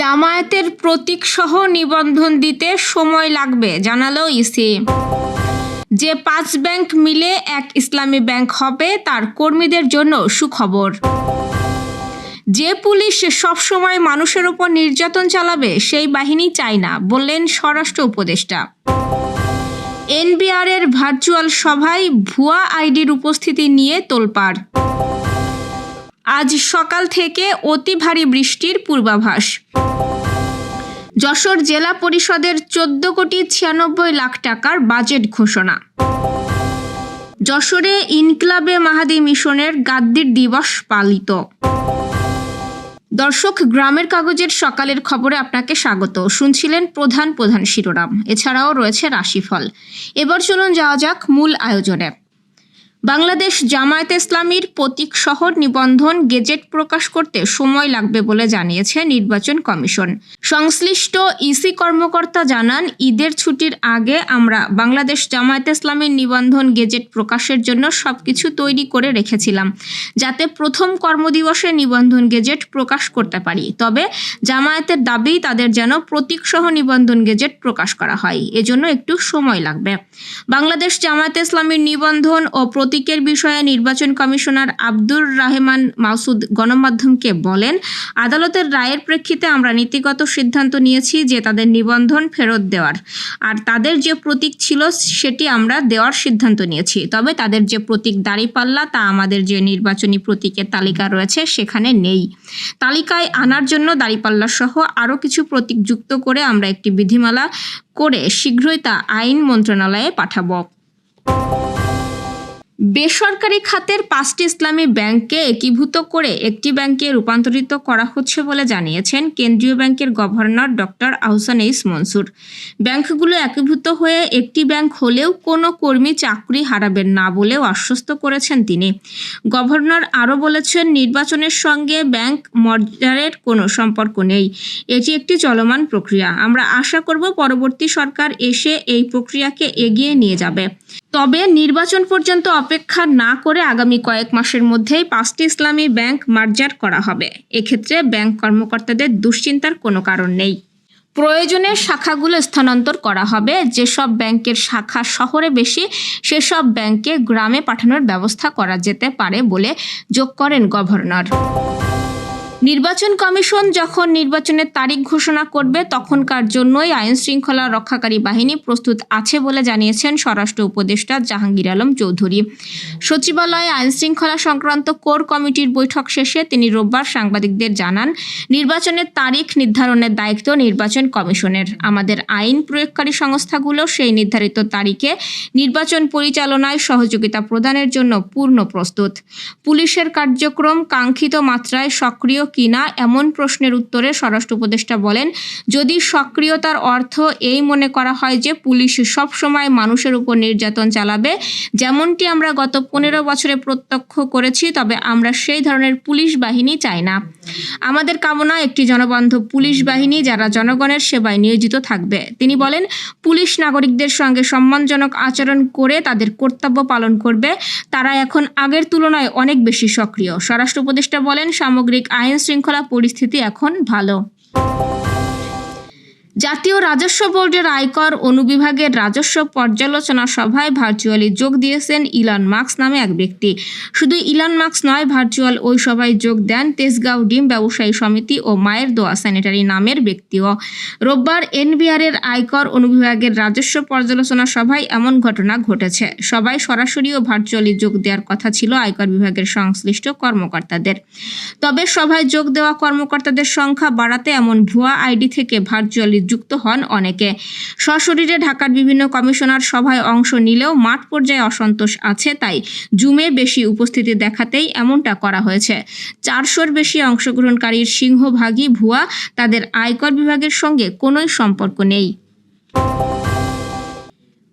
জামায়াতের প্রতীক সহ নিবন্ধন দিতে সময় লাগবে, জানালো ইসি। যে পাঁচ ব্যাংক মিলে এক ইসলামী ব্যাংক হবে, তার কর্মীদের জন্য সুখবর। যে পুলিশ সবসময় মানুষের উপর নির্যাতন চালাবে, সেই বাহিনী চাই না, বললেন স্বরাষ্ট্র উপদেষ্টা। এনবিআর এর ভার্চুয়াল সভায় ভুয়া আইডির উপস্থিতি নিয়ে তোলপাড়। আজ সকাল থেকে অতি ভারী বৃষ্টির পূর্বাভাস। যশোর জেলা পরিষদের চোদ্দ কোটি ছিয়ানব্বই লাখ টাকার বাজেট ঘোষণা। যশোরে ইনকলাবে মাহাদি মিশনের গাদ্দির দিবস পালিত। দর্শক, গ্রামের কাগজের সকালের খবরে আপনাকে স্বাগত। শুনছিলেন প্রধান প্রধান শিরোনাম। এছাড়াও রয়েছে রাশিফল। এবার চলুন যাওয়া যাক মূল আয়োজনে বাংলাদেশ জামায়াতে ইসলামীর প্রতীক শহর নিবন্ধন গেজেট প্রকাশ করতে সময় লাগবে বলে জানিয়েছে নির্বাচন কমিশন। সংশ্লিষ্ট ইসি কর্মকর্তা জানান, ঈদের ছুটির আগে আমরা বাংলাদেশ জামায়াতে ইসলামীর নিবন্ধন গেজেট প্রকাশের জন্য সবকিছু তৈরি করে রেখেছিলাম, যাতে প্রথম কর্মদিবসে নিবন্ধন গেজেট প্রকাশ করতে পারি। তবে জামায়াতের দাবি, তাদের যেন প্রতীক সহ নিবন্ধন গেজেট প্রকাশ করা হয়। এজন্য একটু সময় লাগবে। বাংলাদেশ জামায়াতে ইসলামীর নিবন্ধন ও প্রতীকের বিষয়ে নির্বাচন কমিশনার আব্দুর রাহমান মাসুদ গণমাধ্যমকে বলেন, আদালতের রায়ের প্রেক্ষিতে আমরা নীতিগত সিদ্ধান্ত নিয়েছি যে তাদের নিবন্ধন ফেরত দেওয়ার। আর তাদের যে প্রতীক ছিল, সেটি আমরা দেওয়ার সিদ্ধান্ত নিয়েছি। তবে তাদের যে প্রতীক দাঁড়িপাল্লা, তা আমাদের যে নির্বাচনী প্রতীকের তালিকা রয়েছে, সেখানে নেই। তালিকায় আনার জন্য দাঁড়িপাল্লা সহ আরও কিছু প্রতীক যুক্ত করে আমরা একটি বিধিমালা করে শীঘ্রই তা আইন মন্ত্রণালয়ে পাঠাবো। বেসরকারি খাতের পাঁচটি ইসলামী ব্যাংককে একীভূত করে একটি ব্যাংকে রূপান্তরিত করা হচ্ছে বলে জানিয়েছেন কেন্দ্রীয় ব্যাংকের governor doctor Ahsan H Mansur. ব্যাংকগুলো একীভূত হয়ে একটি ব্যাংক হলেও কোনো কর্মী চাকরি হারাবেন না বলেও আশ্বস্ত করেছেন তিনি। গভর্নর আরও বলেছেন, নির্বাচনের সঙ্গে ব্যাংক মর্যারের কোনো সম্পর্ক নেই। এটি একটি চলমান প্রক্রিয়া। আমরা আশা করব পরবর্তী সরকার এসে এই প্রক্রিয়াকে এগিয়ে নিয়ে যাবে। তবে নির্বাচন পর্যন্ত অপেক্ষা না করে আগামী কয়েক মাসের মধ্যেই পাঁচটি ইসলামী ব্যাংক মার্জার করা হবে। এক্ষেত্রে ব্যাংক কর্মকর্তাদের দুশ্চিন্তার কোনো কারণ নেই। প্রয়োজনে শাখাগুলো স্থানান্তর করা হবে। যেসব ব্যাংকের শাখা শহরে বেশি, সেসব ব্যাংকে গ্রামে পাঠানোর ব্যবস্থা করা যেতে পারে বলে যোগ করেন গভর্নর। নির্বাচন কমিশন যখন নির্বাচনের তারিখ ঘোষণা করবে, তখনকার জন্যই আইন শৃঙ্খলা রক্ষাকারী বাহিনী প্রস্তুত আছে বলে জানিয়েছেন স্বরাষ্ট্র উপদেষ্টা জাহাঙ্গীর আলম চৌধুরী। সচিবালয়ে আইন শৃঙ্খলা সংক্রান্ত কোর কমিটির বৈঠক শেষে তিনি রোববার সাংবাদিকদের জানান, নির্বাচনের তারিখ নির্ধারণের দায়িত্ব নির্বাচন কমিশনের। আমাদের আইন প্রয়োগকারী সংস্থাগুলো সেই নির্ধারিত তারিখে নির্বাচন পরিচালনায় সহযোগিতা প্রদানের জন্য পূর্ণ প্রস্তুত। পুলিশের কার্যক্রম কাঙ্ক্ষিত মাত্রায় সক্রিয় কিনা এমন প্রশ্নের উত্তরে স্বরাষ্ট্র উপদেষ্টা বলেন, যদি সক্রিয়তার অর্থ এই মনে করা হয় যে পুলিশ সবসময় মানুষের উপর নির্যাতন চালাবে, যেমনটি আমরা গত পনেরো বছরে প্রত্যক্ষ করেছি, তবে আমরা সেই ধরনের পুলিশ বাহিনী চাই না। আমাদের কামনা একটি জনবান্ধব পুলিশ বাহিনী যারা জনগণের সেবায় নিয়োজিত থাকবে। তিনি বলেন, পুলিশ নাগরিকদের সঙ্গে সম্মানজনক আচরণ করে তাদের কর্তব্য পালন করবে। তারা এখন আগের তুলনায় অনেক বেশি সক্রিয়। স্বরাষ্ট্র উপদেষ্টা বলেন, সামগ্রিক আইন শৃঙ্খলা পরিস্থিতি এখন ভালো। জাতীয় রাজস্ব বোর্ডের আয়কর অনুবিভাগের রাজস্ব পর্যালোচনা সভায় ভার্চুয়ালি যোগ দিয়েছেন ইলন মার্কস নামে এক ব্যক্তি। শুধু ইলন মার্কস নয়, ভার্চুয়াল ওই সভায় যোগ দেন তেজগাঁও ডিম ব্যবসায়ী সমিতি ও মায়ের দোয়া স্যানিটারি নামের ব্যক্তিও। রোববার এনবিআর এর আয়কর অনুবিভাগের রাজস্ব পর্যালোচনা সভায় এমন ঘটনা ঘটেছে। সবাই সরাসরি ও ভার্চুয়ালি যোগ দেওয়ার কথা ছিল আয়কর বিভাগের সংশ্লিষ্ট কর্মকর্তাদের। তবে সভায় যোগ দেওয়া কর্মকর্তাদের সংখ্যা বাড়াতে এমন ভুয়া আইডি থেকে ভার্চুয়ালি যুক্ত হন অনেকে। সশরীরে ঢাকার বিভিন্ন কমিশনার সভায় অংশ নিলেও মাঠ পর্যায়ে অসন্তোষ আছে, তাই জুমে বেশি উপস্থিতি দেখাতেই এমনটা করা হয়েছে। চারশোর বেশি অংশগ্রহণকারীর সিংহভাগই ভুয়া, তাদের আয়কর বিভাগের সঙ্গে কোনোই সম্পর্ক নেই।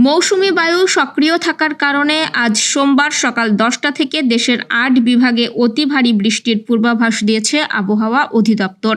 মৌসুমি বায়ু সক্রিয় থাকার কারণে আজ সোমবার সকাল দশটা থেকে দেশের আট বিভাগে অতি ভারী বৃষ্টির পূর্বাভাস দিয়েছে আবহাওয়া অধিদপ্তর।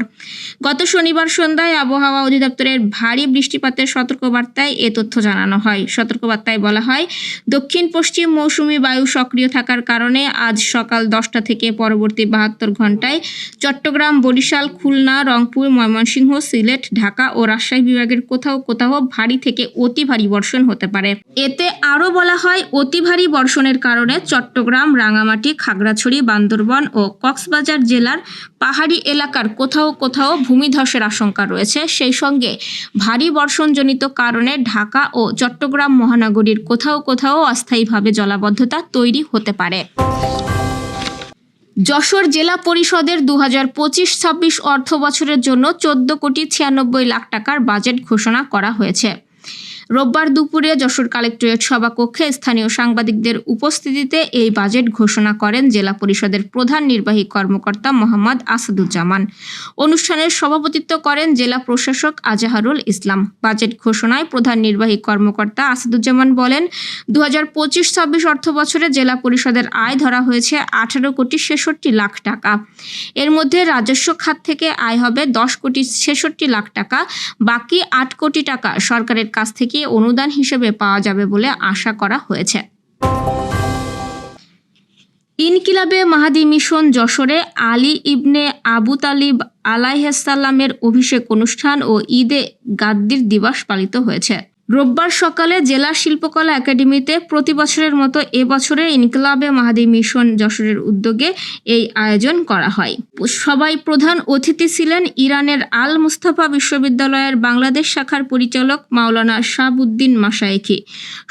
গত শনিবার সন্ধ্যায় আবহাওয়া অধিদপ্তরের ভারী বৃষ্টিপাতের সতর্কবার্তায় এ তথ্য জানানো হয়। সতর্কবার্তায় বলা হয় দক্ষিণ পশ্চিম মৌসুমি বায়ু সক্রিয় থাকার কারণে আজ সকাল দশটা থেকে পরবর্তী বাহাত্তর ঘন্টায় চট্টগ্রাম, বরিশাল, খুলনা, রংপুর, ময়মনসিংহ, সিলেট, ঢাকা ও রাজশাহী বিভাগের কোথাও কোথাও ভারী থেকে অতি ভারী বর্ষণ হতে পারে। এতে আরও বলা হয়, অতি ভারী বর্ষণের কারণে চট্টগ্রাম, রাঙামাটি, খাগড়াছড়ি, বান্দরবন ও কক্সবাজার জেলার পাহাড়ি এলাকার কোথাও কোথাও ভূমিধসের আশঙ্কা রয়েছে। সেই সঙ্গে ভারী বর্ষণজনিত কারণে ঢাকা ও চট্টগ্রাম মহানগরীর কোথাও কোথাও অস্থায়ীভাবে জলাবদ্ধতা তৈরি হতে পারে। যশোর জেলা পরিষদের দু হাজার পঁচিশ ছাব্বিশ অর্থ বছরের জন্য চোদ্দ কোটি ছিয়ানব্বই লাখ টাকার বাজেট ঘোষণা করা হয়েছে। রোববার দুপুরে যশোর কালেক্টরেট সভাকক্ষে স্থানীয় সাংবাদিকদের উপস্থিতিতে এই বাজেট ঘোষণা করেন জেলা পরিষদের প্রধান নির্বাহী কর্মকর্তা মোহাম্মদ আসাদুজ্জামান। অনুষ্ঠানের সভাপতিত্ব করেন জেলা প্রশাসক আজাহারুল ইসলাম। বাজেট ঘোষণায় প্রধান নির্বাহী কর্মকর্তা আসাদুজ্জামান বলেন দু হাজার পঁচিশ ছাব্বিশ অর্থ বছরে জেলা পরিষদের আয় ধরা হয়েছে আঠারো কোটি ছেষট্টি লাখ টাকা। এর মধ্যে রাজস্ব খাত থেকে আয় হবে দশ কোটি ছেষট্টি লাখ টাকা, বাকি আট কোটি টাকা সরকারের কাছ থেকে অনুদান হিসেবে পাওয়া যাবে বলে আশা করা হয়েছে। ইনকিলাবে মাহাদি মিশন যশোরে আলী ইবনে আবু তালিব আলাইহাসাল্লামের অভিষেক অনুষ্ঠান ও ঈদে গাদ্দির দিবস পালিত হয়েছে। রোববার সকালে জেলা শিল্পকলা একাডেমিতে প্রতি বছরের মতো এবছরে ইনকলাবে মাহাদি মিশন যশোরের উদ্যোগে এই আয়োজন করা হয়। সবাই প্রধান অতিথি ছিলেন ইরানের আল মুস্তাফা বিশ্ববিদ্যালয়ের বাংলাদেশ শাখার পরিচালক মাওলানা শাহাবুদ্দিন মাসায়েখি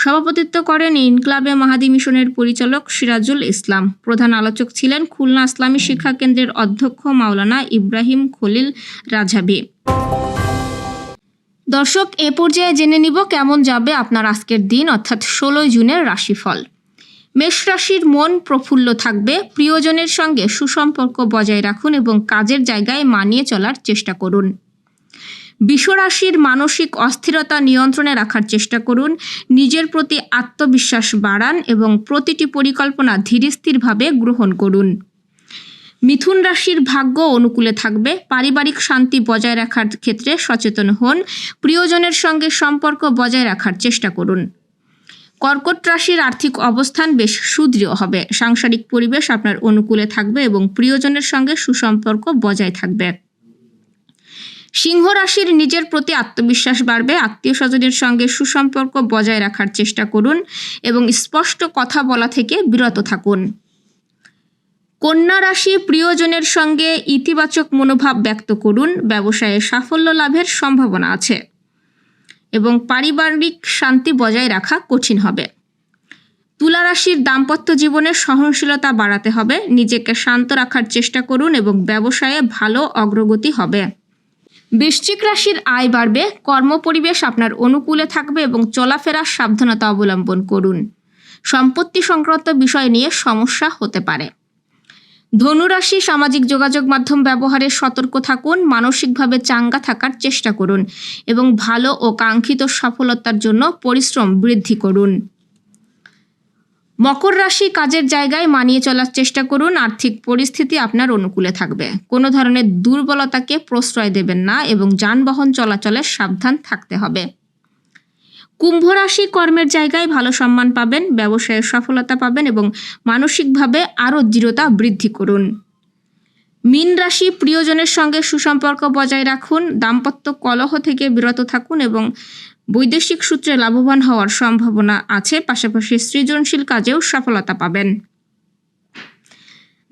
সভাপতিত্ব করেন ইনকলাবে মাহাদি মিশনের পরিচালক সিরাজুল ইসলাম। প্রধান আলোচক ছিলেন খুলনা ইসলামী শিক্ষা কেন্দ্রের অধ্যক্ষ মাওলানা ইব্রাহিম খলিল রাজাবি। দর্শক, এ পর্যায়ে জেনে নিব কেমন যাবে আপনার আজকের দিন, অর্থাৎ ষোলোই জুনের রাশিফল। মেষ রাশির মন প্রফুল্ল থাকবে, প্রিয়জনের সঙ্গে সুসম্পর্ক বজায় রাখুন এবং কাজের জায়গায় মানিয়ে চলার চেষ্টা করুন। বিশ্বরাশির মানসিক অস্থিরতা নিয়ন্ত্রণে রাখার চেষ্টা করুন, নিজের প্রতি আত্মবিশ্বাস বাড়ান এবং প্রতিটি পরিকল্পনা ধীরস্থিরভাবে গ্রহণ করুন। মিথুন রাশির ভাগ্য অনুকূলে থাকবে। পারিবারিক শান্তি বজায় রাখার ক্ষেত্রে সচেতন হন। প্রিয়জনের সঙ্গে সম্পর্ক বজায় রাখার চেষ্টা করুন। কর্কট রাশির আর্থিক অবস্থান বেশ সুদৃঢ় হবে। সাংসারিক পরিবেশ আপনার অনুকূলে থাকবে এবং প্রিয়জনের সঙ্গে সুসম্পর্ক বজায় থাকবে। সিংহ রাশির নিজের প্রতি আত্মবিশ্বাস বাড়বে। আত্মীয় স্বজনের সঙ্গে সুসম্পর্ক বজায় রাখার চেষ্টা করুন এবং স্পষ্ট কথা বলা থেকে বিরত থাকুন। কন্যা রাশি প্রিয়জনের সঙ্গে ইতিবাচক মনোভাব ব্যক্ত করুন। ব্যবসায়ে সাফল্য লাভের সম্ভাবনা আছে। এবং পারিবারিক শান্তি বজায় রাখা কঠিন হবে। তুলা রাশির দাম্পত্য জীবনে সহনশীলতা বাড়াতে হবে। নিজেকে শান্ত রাখার চেষ্টা করুন এবং ব্যবসায়ে ভালো অগ্রগতি হবে। বৃশ্চিক রাশির আয় বাড়বে। কর্মপরিবেশ আপনার অনুকূলে থাকবে এবং চলাফেরার সাবধানতা অবলম্বন করুন। সম্পত্তি সংক্রান্ত বিষয় নিয়ে সমস্যা হতে পারে। ধনুরাশি সামাজিক যোগাযোগ মাধ্যম ব্যবহারে সতর্ক থাকুন, মানসিকভাবে চাঙ্গা থাকার চেষ্টা করুন এবং ভালো ও কাঙ্ক্ষিত সফলতার জন্য পরিশ্রম বৃদ্ধি করুন। মকর রাশি কাজের জায়গায় মানিয়ে চলার চেষ্টা করুন, আর্থিক পরিস্থিতি আপনার অনুকূলে থাকবে। কোনো ধরনের দুর্বলতাকে প্রশ্রয় দেবেন না এবং যানবাহন চলাচলে সাবধান থাকতে হবে। কুম্ভ রাশি কর্মের জায়গায় ভালো সম্মান পাবেন, ব্যবসায়ের সফলতা পাবেন এবং মানসিকভাবে আরও দৃঢ়তা বৃদ্ধি করুন। মীন রাশি প্রিয়জনের সঙ্গে সুসম্পর্ক বজায় রাখুন, দাম্পত্য কলহ থেকে বিরত থাকুন এবং বৈদেশিক সূত্রে লাভবান হওয়ার সম্ভাবনা আছে, পাশাপাশি সৃজনশীল কাজেও সফলতা পাবেন।